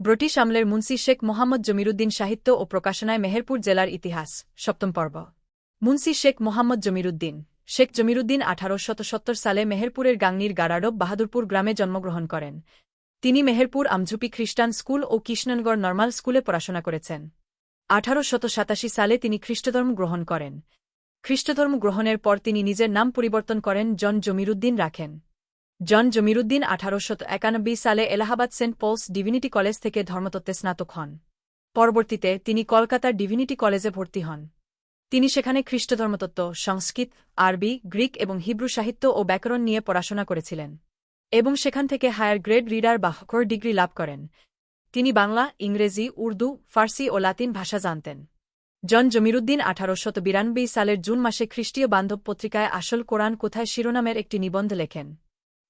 British আমলের মুন্সি শেখ মোহাম্মদ জমিরুদ্দিন সাহিত্য ও প্রকাশনায় মেহেরপুর জেলার ইতিহাস, সপ্তম পর্ব। মুন্সি শেখ মোহাম্মদ জমিরুদ্দিন। শেখ জমিরুদ্দিন সত্তর সালে মেহেরপুরের গাংনির গারাডব বাহাদুরপুর গ্রামে জন্মগ্রহণ করেন। তিনি মেহেরপুর আমঝুপি খ্রিস্টান স্কুল ও কৃষ্ণনগড় নর্মাল স্কুলে পড়াশোনা করেছেন। সাতাশি সালে তিনি খ্রিস্টধর্ম গ্রহণ করেন। খ্রিস্টধর্ম গ্রহণের পর তিনি নিজের নাম পরিবর্তন করেন, জন জমিরুদ্দিন রাখেন। জন জমিরুদ্দিন আঠারোশত একানব্বই সালে Allahabad Saint Paul's divinity college থেকে ধর্মতত্ত্বে স্নাতক হন। পরবর্তীতে তিনি কলকাতার ডিভিনিটি কলেজে ভর্তি হন। তিনি সেখানে খ্রিস্টধর্মতত্ত্ব সংস্কৃত, আরবি, গ্রিক এবং হিব্রু সাহিত্য ও ব্যাকরণ নিয়ে পড়াশোনা করেছিলেন এবং সেখান থেকে হায়ার গ্রেড রিডার বা হকর ডিগ্রি লাভ করেন। তিনি বাংলা, ইংরেজি, উর্দু, ফার্সি ও লাতিন ভাষা জানতেন। জন জমিরুদ্দিন আঠারোশত বিরানব্বই সালের জুন মাসে খ্রিস্টীয় বান্ধব পত্রিকায় আসল কোরআন কোথায় শিরোনামের একটি নিবন্ধ লেখেন।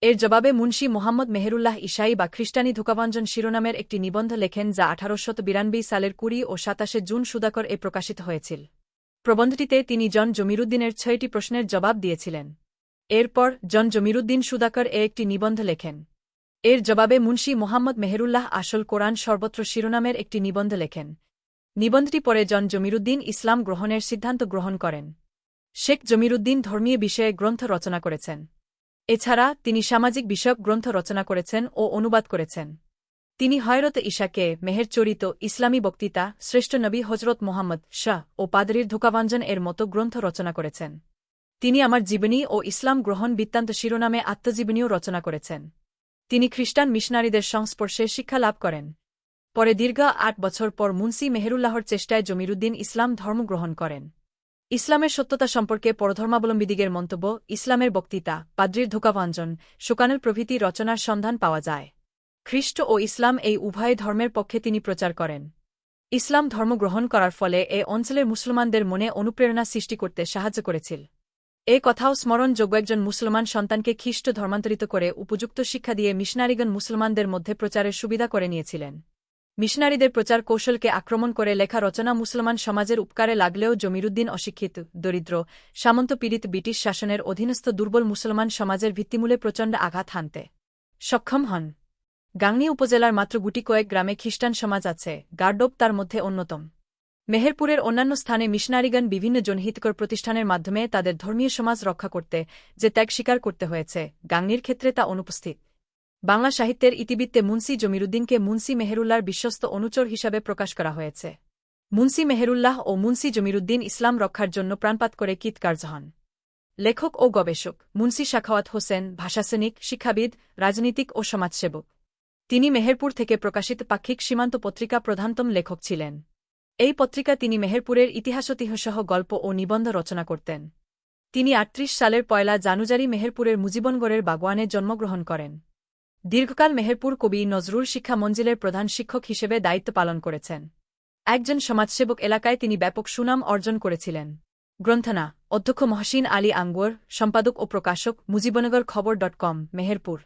এর জবাবে মুন্সি মোহাম্মদ মেহেরুল্লাহ ইসাই বা খ্রিস্টানি ধোকাভঞ্জন শিরোনামের একটি নিবন্ধ লেখেন, যা আঠারোশত বিরানব্বই সালের কুড়ি ও সাতাশে জুন সুদাকর এ প্রকাশিত হয়েছিল। প্রবন্ধটিতে তিনি জন জমিরুদ্দিনের ছয়টি প্রশ্নের জবাব দিয়েছিলেন। এরপর জন জমিরুদ্দিন সুদাকর এ একটি নিবন্ধ লেখেন। এর জবাবে মুন্সি মোহাম্মদ মেহেরুল্লাহ আসল কোরআন সর্বত্র শিরোনামের একটি নিবন্ধ লেখেন। নিবন্ধটি পরে জন জমিরুদ্দিন ইসলাম গ্রহণের সিদ্ধান্ত গ্রহণ করেন। শেখ জমিরুদ্দিন ধর্মীয় বিষয়ে গ্রন্থ রচনা করেছেন। এছাড়া তিনি সামাজিক বিষয়ক গ্রন্থ রচনা করেছেন ও অনুবাদ করেছেন। তিনি হয়রত ইশাকে মেহের চরিত ইসলামী বক্তৃতা, শ্রেষ্ঠ নবী হজরত মোহাম্মদ শাহ ও পাদরির ধোকাভাঞ্জন এর মতো গ্রন্থ রচনা করেছেন। তিনি আমার জীবনী ও ইসলাম গ্রহণ বৃত্তান্ত শিরোনামে আত্মজীবনীও রচনা করেছেন। তিনি খ্রিস্টান মিশনারিদের সংস্পর্শে শিক্ষা লাভ করেন। পরে দীর্ঘ আট বছর পর মুন্সি মেহেরুল্লাহর চেষ্টায় জমিরুদ্দিন ইসলাম ধর্ম গ্রহণ করেন। ইসলামের সত্যতা সম্পর্কে পরধর্মাবলম্বীদিগের মন্তব্য, ইসলামের বক্তৃতা পাদ্রির ধোকাভাঞ্জন, শোকানের প্রভৃতি রচনার সন্ধান পাওয়া যায়। খ্রিস্ট ও ইসলাম এই উভয় ধর্মের পক্ষে তিনি প্রচার করেন। ইসলাম ধর্ম গ্রহণ করার ফলে এ অঞ্চলের মুসলমানদের মনে অনুপ্রেরণা সৃষ্টি করতে সাহায্য করেছিল। এ কথাও স্মরণযোগ্য একজন মুসলমান সন্তানকে খ্রিস্ট ধর্মান্তরিত করে উপযুক্ত শিক্ষা দিয়ে মিশনারিগণ মুসলমানদের মধ্যে প্রচারের সুবিধা করে নিয়েছিলেন। মিশনারিদের প্রচার কৌশলকে আক্রমণ করে লেখা রচনা মুসলমান সমাজের উপকারে লাগলেও জমিরুদ্দিন অশিক্ষিত, দরিদ্র, সামন্ত পীড়িত ব্রিটিশ শাসনের অধীনস্থ দুর্বল মুসলমান সমাজের ভিত্তিমূলে প্রচণ্ড আঘাত হানতে। সক্ষম হন। গাংনী উপজেলার মাত্র গুটি কয়েক গ্রামে খ্রিস্টান সমাজ আছে, গার্ডব তার মধ্যে অন্যতম। মেহেরপুরের অন্যান্য স্থানে মিশনারিগণ বিভিন্ন জনহিতকর প্রতিষ্ঠানের মাধ্যমে তাদের ধর্মীয় সমাজ রক্ষা করতে যে ত্যাগ স্বীকার করতে হয়েছে, গাংনির ক্ষেত্রে তা অনুপস্থিত। বাংলা সাহিত্যের ইতিবৃত্তে মুন্সি জমিরুদ্দিনকে মুন্সি মেহেরুল্লাহর বিশ্বস্ত অনুচর হিসাবে প্রকাশ করা হয়েছে। মুন্সি মেহেরুল্লাহ ও মুন্সি জমিরুদ্দিন ইসলাম রক্ষার জন্য প্রাণপাত করে কীতকার্য হন লেখক ও গবেষক, মুন্সি শাখাওয়াত হোসেন, ভাষাসৈনিক, শিক্ষাবিদ, রাজনীতিক ও সমাজসেবক। তিনি মেহেরপুর থেকে প্রকাশিত পাক্ষিক সীমান্ত পত্রিকা প্রধানতম লেখক ছিলেন। এই পত্রিকা তিনি মেহেরপুরের ইতিহাসতিহসহ গল্প ও নিবন্ধ রচনা করতেন। তিনি আটত্রিশ সালের পয়লা জানুজারি মেহেরপুরের মুজিবনগড়ের বাগওয়ানে জন্মগ্রহণ করেন। দীর্ঘকাল মেহেরপুর কবি নজরুল শিক্ষা মঞ্জিলের প্রধান শিক্ষক হিসেবে দায়িত্ব পালন করেছেন। একজন সমাজসেবক এলাকায় তিনি ব্যাপক সুনাম অর্জন করেছিলেন। গ্রন্থনা, অধ্যক্ষ মহসিন আলী আঙ্গুর, সম্পাদক ও প্রকাশক মুজিবনগর খবর ডট কম, মেহেরপুর।